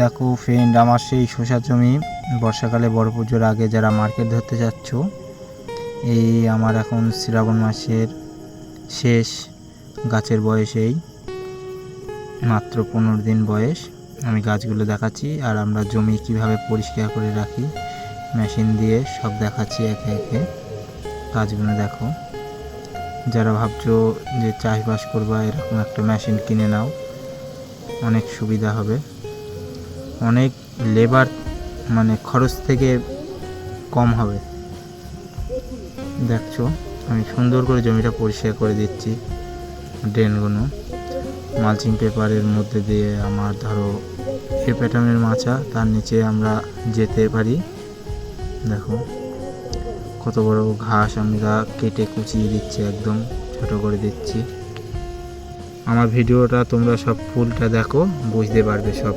দেখো ফ্রেন্ড আমার সেই শসা জমি, বর্ষাকালে বড় পুজোর আগে যারা মার্কেট ধরতে যাচ্ছ, এই আমার এখন শ্রাবণ মাসের শেষ, গাছের বয়স এই, মাত্র পনেরো দিন বয়স, আমি গাছগুলো দেখাচ্ছি আর আমরা জমি কীভাবে পরিষ্কার করে রাখি মেশিন দিয়ে সব দেখাচ্ছি একে একে, গাছগুলো দেখো। যারা ভাবছ যে চাষবাস করবা, এরকম একটা মেশিন কিনে নাও, অনেক সুবিধা হবে। অনেক লেবার মানে খরচ থেকে কম হবে। দেখছ, আমি সুন্দর করে জমিটা পরিষ্কার করে দিচ্ছি ড্রেনগুলো মালচিং পেপারের মধ্যে দিয়ে আমার ধরো এ প্যাটার্নের মাচা, তার নিচে আমরা যেতে পারি। দেখো, কত বড় ঘাস আমরা কেটে কুচিয়ে দিচ্ছি একদম, ছোট করে দিচ্ছি। আমার ভিডিওটা তোমরা সব ফুলটা দেখো, বুঝতে পারবে সব।